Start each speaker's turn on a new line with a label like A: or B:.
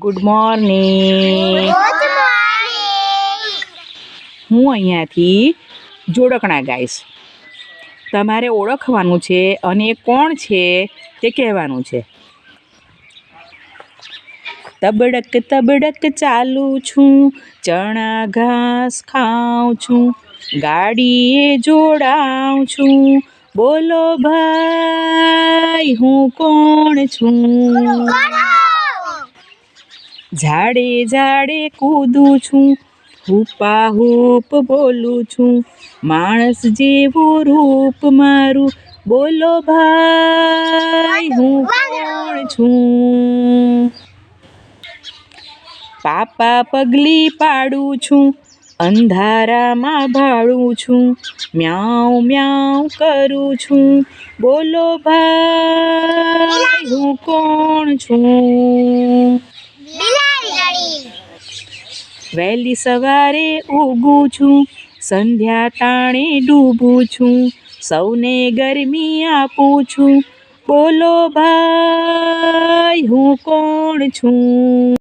A: Good morning હું અહીંયાથી જોડકણા ગાઈશ. તમારે ઓળખવાનું છે અને એ કોણ છે તે કહેવાનું છે. તબડક તબડક ચાલું છું ચણા ઘાસ ખાઉં છું ગાડીએ જોડાઉં છું. બોલો ભાઈ હું કોણ છું? ઝાડે ઝાડે કૂદું છું. હુપા હુપ બોલું છું. માણસ જેવું રૂપ મારું. બોલો ભાઈ, હું કોણ છું? પાપા પગલી પાડું છું. અંધારામાં ભાળું છું. મ્યાઉ મ્યાઉ કરું છું. બોલો ભાઈ, હું કોણ છું? વહેલી સવારે ઉગું છું, સંધ્યા તાણે ડૂબું છું, સૌને ગરમી આપું છું. બોલો ભાઈ, હું કોણ છું?